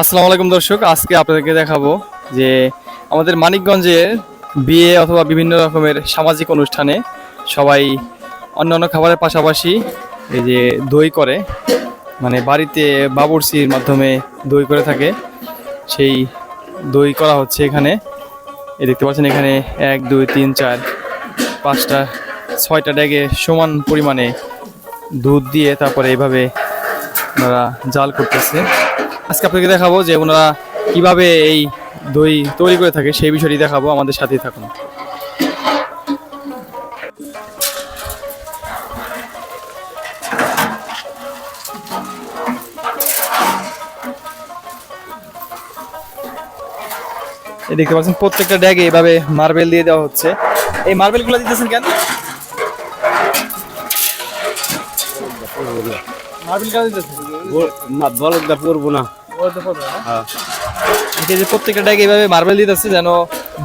আসসালামু আলাইকুম দর্শক, আজকে আপনাদেরকে দেখাবো যে আমাদের মানিকগঞ্জের বিয়ে অথবা বিভিন্ন রকমের সামাজিক অনুষ্ঠানে সবাই অন্যান্য খাবারের পাশাপাশি এই যে দই করে মানে বাড়িতে বাবুর্চির মাধ্যমে দই করে থাকে। সেই দই করা হচ্ছে এখানে। এই দেখতে পাচ্ছেন এখানে এক, দুই, তিন, চার, পাঁচটা, ছয়টা ড্যাগে সমান পরিমাণে দুধ দিয়ে তারপরে এইভাবে ওনারা জাল করতেছে। আজকে আপনাকে দেখাবো যে ওনারা কীভাবে এই দই তৈরি করে থাকে, সেই বিষয়টি দেখাবো, আমাদের সাথেই থাকুন। দেখতে পাচ্ছেন, প্রত্যেকটা ড্যাগে এভাবে মার্বেল দিয়ে দেওয়া হচ্ছে। এই মার্বেল মার্বেলগুলো দিতেছেন কেন? মার্বেল কেন দিতেছেন বলদা পড়ব না। এই যে প্রত্যেকটা এইভাবে মার্বেল দিতেছে যেন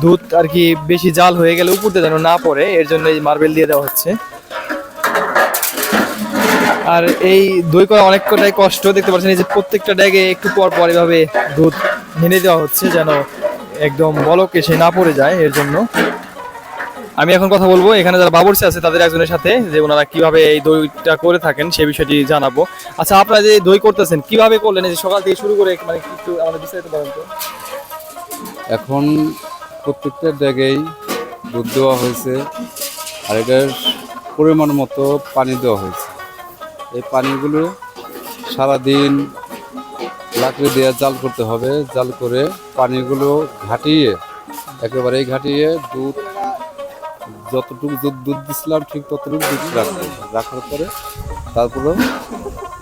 দুধ আর কি বেশি জাল হয়ে গেলে উপরতে যেন না পড়ে এর জন্য এই মার্বেল দিয়ে দেওয়া হচ্ছে। আর এই দই করা অনেকটাই কষ্ট দেখতে পাচ্ছেন এই যে প্রত্যেকটা ড্যাগে একটু পর পর এভাবে দুধ ভেঙে দেওয়া হচ্ছে যেন একদম বলক এসে না পড়ে যায় এর জন্য। আমি এখন কথা বলব, এখানে যারা বাবুর্চি আছে, তাদের একজনের সাথে, যে ওনারা কীভাবে এই দইটা করে থাকেন, সেই বিষয়টি জানাব। আচ্ছা আপনারা যে দই করতেছেন, কীভাবে করলেন? যে সকাল থেকে শুরু করে মানে একটু আমাদের বিস্তারিত বলেন তো। এখন প্রত্যেকটা জায়গায় দুধ দেওয়া হয়েছে, আর এটার পরিমাণ মতো পানি দেওয়া হয়েছে। এই পানিগুলো সারাদিন লাকড়ি দিয়ে জাল করতে হবে, জাল করে পানিগুলো ঘাটিয়ে, একেবারেই ঘাটিয়ে দুধ যতটুকু দুধ দিছিলাম, ঠিক ততটুকু দুধ রাখব। রাখার পরে তারপরে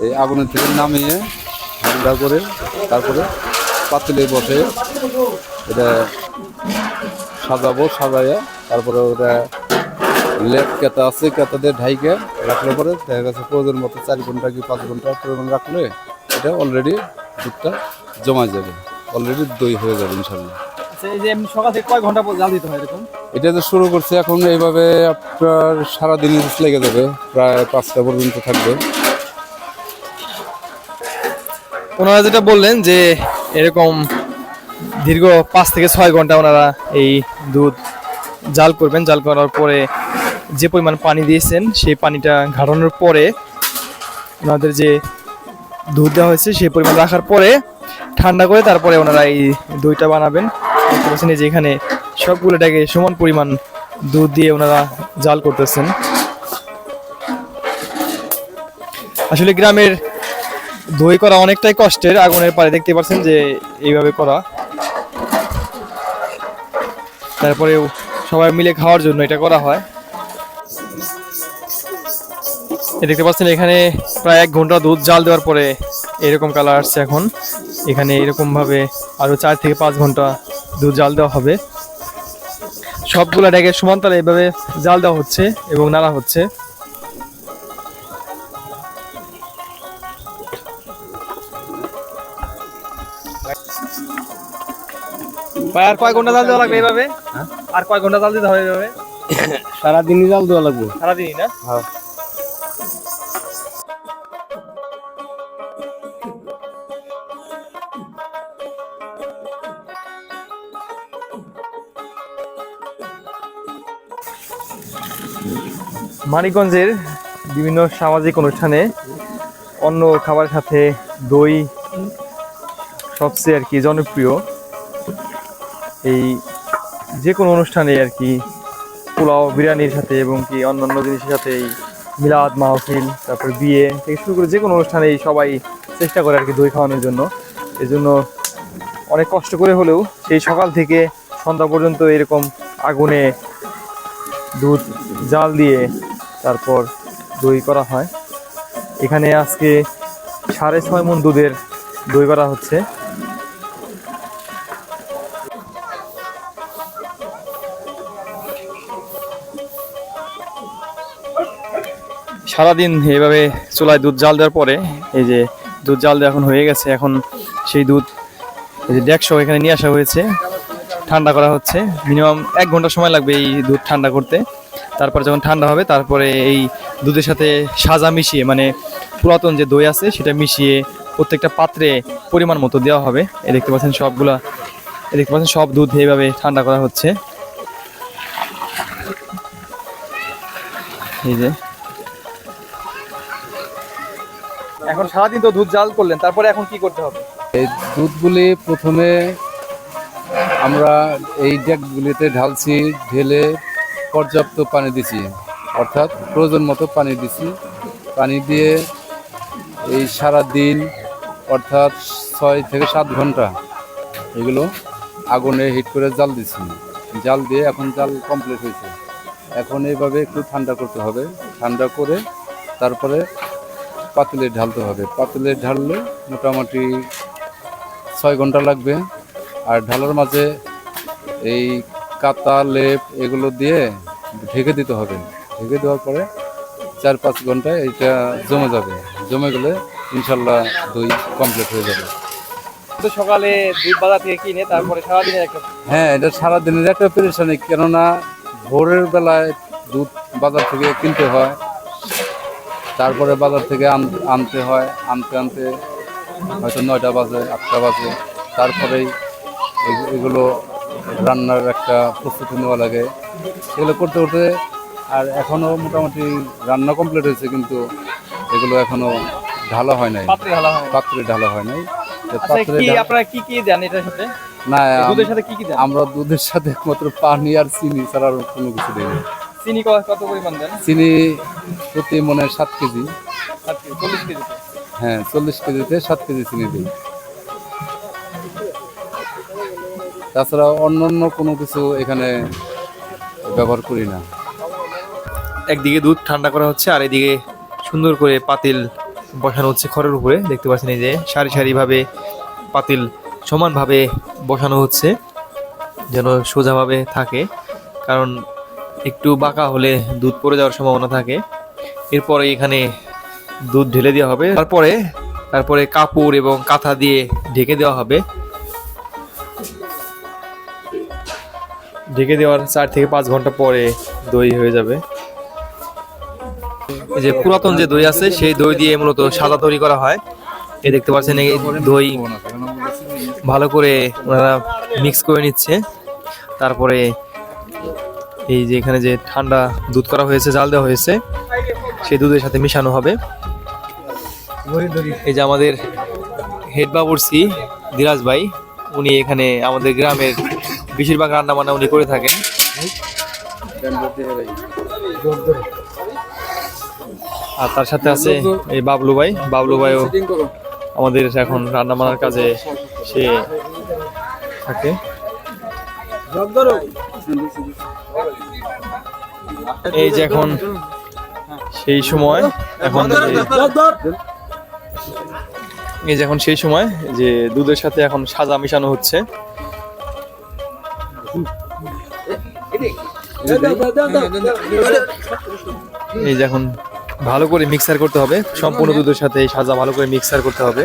এই আগুনের থেকে নামিয়ে ঠান্ডা করে তারপরে পাতিলে বসে এটা সাজাবো, সাজাইয়া তারপরে ওটা লেপ কেতা আছে কেতা দিয়ে ঢাইকে রাখলে পরে দেখা গেছে প্রয়োজন মতো চার ঘণ্টা কি পাঁচ ঘণ্টা প্রয়োজন রাখলে এটা অলরেডি দুধটা জমা যাবে অলরেডি দই হয়ে যাবে ইনশাল্লাহ এই যে সকাল থেকে কয় ঘণ্টা জাল দিতে হয় এরকম। এটা যে শুরু করছে এখন এইভাবে আপনার সারাদিন লেগে যাবে প্রায় পাঁচটা পর্যন্ত থাকবে। ওনারা যেটা বললেন যে এরকম দীর্ঘ পাঁচ থেকে ছয় ঘণ্টা ওনারা এই দুধ জাল করবেন। জাল করার পরে যে পরিমাণ পানি দিয়েছেন সেই পানিটা ঘাটানোর পরে ওনাদের যে দুধ দেওয়া হয়েছে সেই পরিমাণ রাখার পরে ঠান্ডা করে তারপরে ওনারা এই দইটা বানাবেন। দেখতে পাচ্ছেন যে এখানে সবগুলোটাকে সমান পরিমাণ দুধ দিয়ে ওনারা জাল করতেছেন। আসলে গ্রামের দই করা অনেকটাই কষ্টের, আগুনের পারে দেখতে পাচ্ছেন যে এইভাবে করা। তারপরে সবাই মিলে খাওয়ার জন্য এটা করা হয়। দেখতে পাচ্ছেন এখানে প্রায় এক ঘণ্টা দুধ জাল দেওয়ার পরে এরকম কালার আসছে এখন। এখানে এরকম ভাবে আরও চার থেকে পাঁচ ঘণ্টা দুধ জাল দেওয়া হবে। সবগুলা ড্যাগে সমান্তরালে এইভাবে জাল দেওয়া হচ্ছে এবং নাড়া হচ্ছে। ভাই আর কয় ঘণ্টা জাল দেওয়া লাগবে এইভাবে? আর কয় ঘণ্টা জাল দিতে হবে এইভাবে? সারাদিনই জাল দেওয়া লাগবে। সারাদিনই না? হ্যাঁ। মানিকগঞ্জের বিভিন্ন সামাজিক অনুষ্ঠানে অন্য খাবারের সাথে দই সবচেয়ে আর কি জনপ্রিয়। এই যে কোনো অনুষ্ঠানে আর কি পোলাও, বিরিয়ানির সাথে এবং কি অন্যান্য জিনিসের সাথে এই মিলাদ, মাহফিল, তারপর বিয়ে থেকে শুরু করে যে কোনো অনুষ্ঠানে সবাই চেষ্টা করে আর কি দই খাওয়ানোর জন্য। এই জন্য অনেক কষ্ট করে হলেও সেই সকাল থেকে সন্ধ্যা পর্যন্ত এরকম আগুনে দুধ, জাল দিয়ে তারপর দই করা হয়। এখানে আজকে সাড়ে ছয় মন দুধের দই করা হচ্ছে। সারাদিন এভাবে চুলায় দুধ জাল দেওয়ার পরে এই যে দুধ জাল দেওয়া এখন হয়ে গেছে। এখন সেই দুধ এই যে ডেকশো এখানে নিয়ে আসা হয়েছে। ঠান্ডা করা হচ্ছে। মিনিমাম এক ঘণ্টা সময় লাগবে এই দুধ ঠান্ডা করতে। তারপরে যখন ঠান্ডা হবে, তারপরে এই দুধের সাথে সাজা মিশিয়ে মানে পুরাতন যে দই আছে, সেটা মিশিয়ে প্রত্যেকটা পাত্রে পরিমাণ মতো দেওয়া হবে। এ দেখতে পাচ্ছেন সবগুলা, এই দেখতে পাচ্ছেন সব দুধ এইভাবে ঠান্ডা করা হচ্ছে। এই যে। এখন সারাদিন তো দুধ জাল করলেন, তারপরে এখন কি করতে হবে? এই দুধগুলি প্রথমে আমরা এই ডেকগুলিতে ঢালছি, ঢেলে পর্যাপ্ত পানি দিছি। অর্থাৎ প্রয়োজন মতো পানি দিছি। পানি দিয়ে এই সারা দিন অর্থাৎ ছয় থেকে সাত ঘণ্টা এগুলো আগুনে হিট করে জাল দিছি। জাল দিয়ে এখন জাল কমপ্লিট হয়েছে। এখন এইভাবে একটু ঠান্ডা করতে হবে। ঠান্ডা করে তারপরে পাতিলে ঢালতে হবে। পাতিলে ঢাললে মোটামুটি ছয় ঘণ্টা লাগবে। আর ঢালার মাঝে এই কাতা লেপ এগুলো দিয়ে ঢেকে দিতে হবে। ঢেকে দেওয়ার পরে চার পাঁচ ঘন্টায় এটা জমে যাবে। জমে গেলে ইনশাল্লাহ দই কমপ্লিট হয়ে যাবে। তো সকালে দুধ বাজার থেকে কিনে তারপরে সারাদিনের একটা হ্যাঁ এটা সারাদিনের একটা পেরেশানি কেননা ভোরের বেলায় দুধ বাজার থেকে কিনতে হয় তারপরে বাজার থেকে আনতে হয় আনতে আনতে হয়তো নয়টা বাজে আটটা বাজে তারপরেই এগুলো রান্নার একটা প্রস্তুতি নেওয়া লাগে। এগুলো করতে করতে আর এখনও মোটামুটি রান্না কমপ্লিট হয়েছে কিন্তু এগুলো এখনও ঢালা হয় নাই। পাত্রে ঢালা হয় পাত্রে ঢালা নাই। আচ্ছা পাত্রে আপনারা কি কি দেন এটার সাথে? না দুধের সাথে কি কি দেন? আমরা দুধের সাথে একমাত্র পানি আর চিনি ছাড়া আর কোনো কিছু দিই না। চিনি কত পরিমাণ দেন? চিনি প্রতি মনে হয় সাত সাত কেজি, চল্লিশ কেজি হ্যাঁ চল্লিশ কেজিতে সাত কেজি চিনি দিই। তাছাড়া অন্য অন্য কোনো কিছু এখানে ব্যবহার করি না। একদিকে দুধ ঠান্ডা করা হচ্ছে, আর এদিকে সুন্দর করে পাতিল বসানো হচ্ছে খড়ের উপরে। দেখতে পাচ্ছেন এই যে সারি সারিভাবে পাতিল সমানভাবে বসানো হচ্ছে, যেন সোজাভাবে থাকে, কারণ একটু বাঁকা হলে দুধ পড়ে যাওয়ার সম্ভাবনা থাকে। এরপরে এখানে দুধ ঢেলে দেওয়া হবে। তারপরে তারপরে কাপড় এবং কাঁথা দিয়ে ঢেকে দেওয়া হবে। ঢেকে দেওয়ার চার থেকে পাঁচ ঘণ্টা পরে দই হয়ে যাবে। যে পুরাতন যে দই আছে, সেই দই দিয়ে মূলত সাদা তৈরি করা হয়। এই দেখতে পাচ্ছেন এই দই ভালো করে ওনারা মিক্স করে নিচ্ছে। তারপরে এই যে এখানে যে ঠান্ডা দুধ করা হয়েছে, জাল দেওয়া হয়েছে, সেই দুধের সাথে মিশানো হবে। এই যে আমাদের হেড বাবুরসি ধীরাজ ভাই, উনি এখানে আমাদের গ্রামের বেশিরভাগ রান্না বান্না উনি করে থাকেন। আর তার সাথে আছে এই বাবলু ভাই। বাবলু ভাইও আমাদের এখন রান্না বান্নার কাজে সে থাকে। এই যে এখন সেই সময় এখন এই যে এখন সেই সময় যে দুধের সাথে এখন সাজা মিশানো হচ্ছে। এই যে এখন ভালো করে মিক্সার করতে হবে। সম্পূর্ণ দুধের সাথে এই সাজা ভালো করে মিক্সার করতে হবে।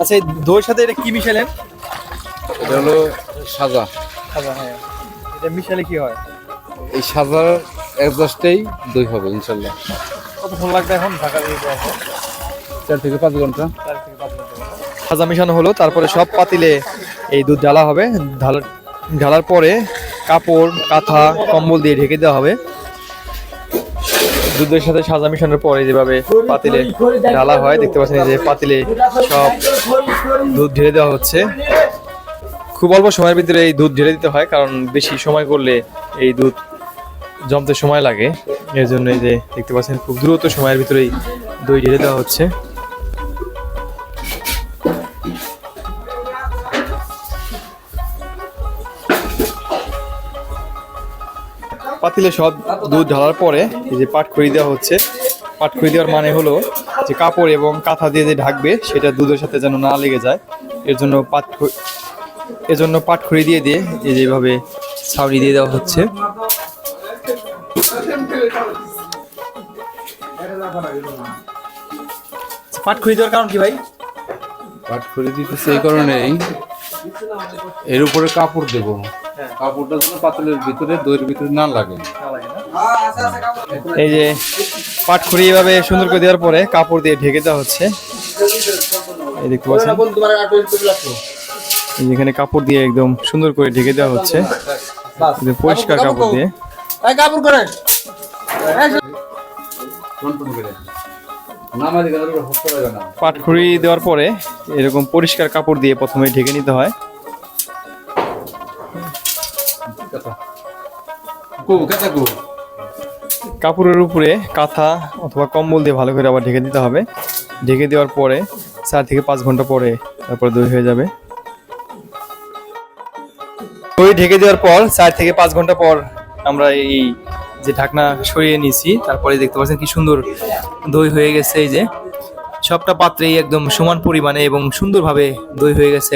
আচ্ছা এই দইয়ের সাথে এটা কি মিশালেন? এটা হলো সাজা। সাজা হ্যাঁ। এটা মিশালে কি হয়? এই সাজার অ্যাডজাস্টেই দই হবে ইনশাল্লাহ। কতক্ষণ লাগবে এখন? ঢাকা দিয়ে চার থেকে পাঁচ ঘণ্টা। চার থেকে পাঁচ ঘণ্টা। সাজা মিশানো হলো তারপরে সব পাতিলে এই দুধ ঢালা হবে। ঢালার ঢালার পরে কাপড় কাঁথা কম্বল দিয়ে ঢেকে দেওয়া হবে। দুধের সাথে সাজা মিশানোর পরে যেভাবে পাতিলে ঢালা হয় দেখতে পাচ্ছেন যে পাতিলে সব দুধ ঢেলে দেওয়া হচ্ছে। খুব অল্প সময়ের ভিতরে এই দুধ ঢেলে দিতে হয় কারণ বেশি সময় করলে এই দুধ জমতে সময় লাগে। এর জন্য এই যে দেখতে পাচ্ছেন, খুব দ্রুত সময়ের ভিতরেই দই ঢেলে দেওয়া হচ্ছে। পাতিলে সব দুধ ঢালার পরে এই যে পাট খড়ি দেওয়া হচ্ছে, পাট খড়ি দেওয়ার মানে হলো যে কাপড় এবং কাঁথা দিয়ে যে ঢাকবে, সেটা দুধের সাথে যেন না লেগে যায়। এর জন্য পাট খ- এজন্য পাটখড়ি দিয়ে দিয়ে এই যেভাবে ছাউনি দিয়ে দেওয়া হচ্ছে। পাটখড়ি দেওয়ার কারণ কি ভাই? পাট করে দিতেছে এই। কারণেই এর উপরে কাপড় দেবো। কাপড়টা যেন পাতলের ভিতরে দইয়ের ভিতরে না লাগে। এই যে পাটখড়ি এভাবে সুন্দর করে দেওয়ার পরে কাপড় দিয়ে ঢেকে দেওয়া হচ্ছে। এই দেখতে পাচ্ছেন? এখানে কাপড় দিয়ে একদম সুন্দর করে ঢেকে দেওয়া হচ্ছে। পরিষ্কার কাপড় দিয়ে। পারবে না পাটখড়ি দেওয়ার পরে এরকম পরিষ্কার কাপড় দিয়ে প্রথমে ঢেকে নিতে হয়। কাপড়ের উপরে কাঁথা অথবা কম্বল দিয়ে ভালো করে আবার ঢেকে দিতে হবে। ঢেকে দেওয়ার পরে চার থেকে পাঁচ ঘণ্টা পরে তারপরে দই হয়ে যাবে। দই ঢেকে দেওয়ার পর চার থেকে পাঁচ ঘণ্টা পর আমরা এই যে ঢাকনা সরিয়ে নিয়েছি, তারপরে দেখতে পাচ্ছেন কি সুন্দর দই হয়ে গেছে এই যে। সবটা পাত্রেই একদম সমান পরিমাণে এবং সুন্দরভাবে দই হয়ে গেছে।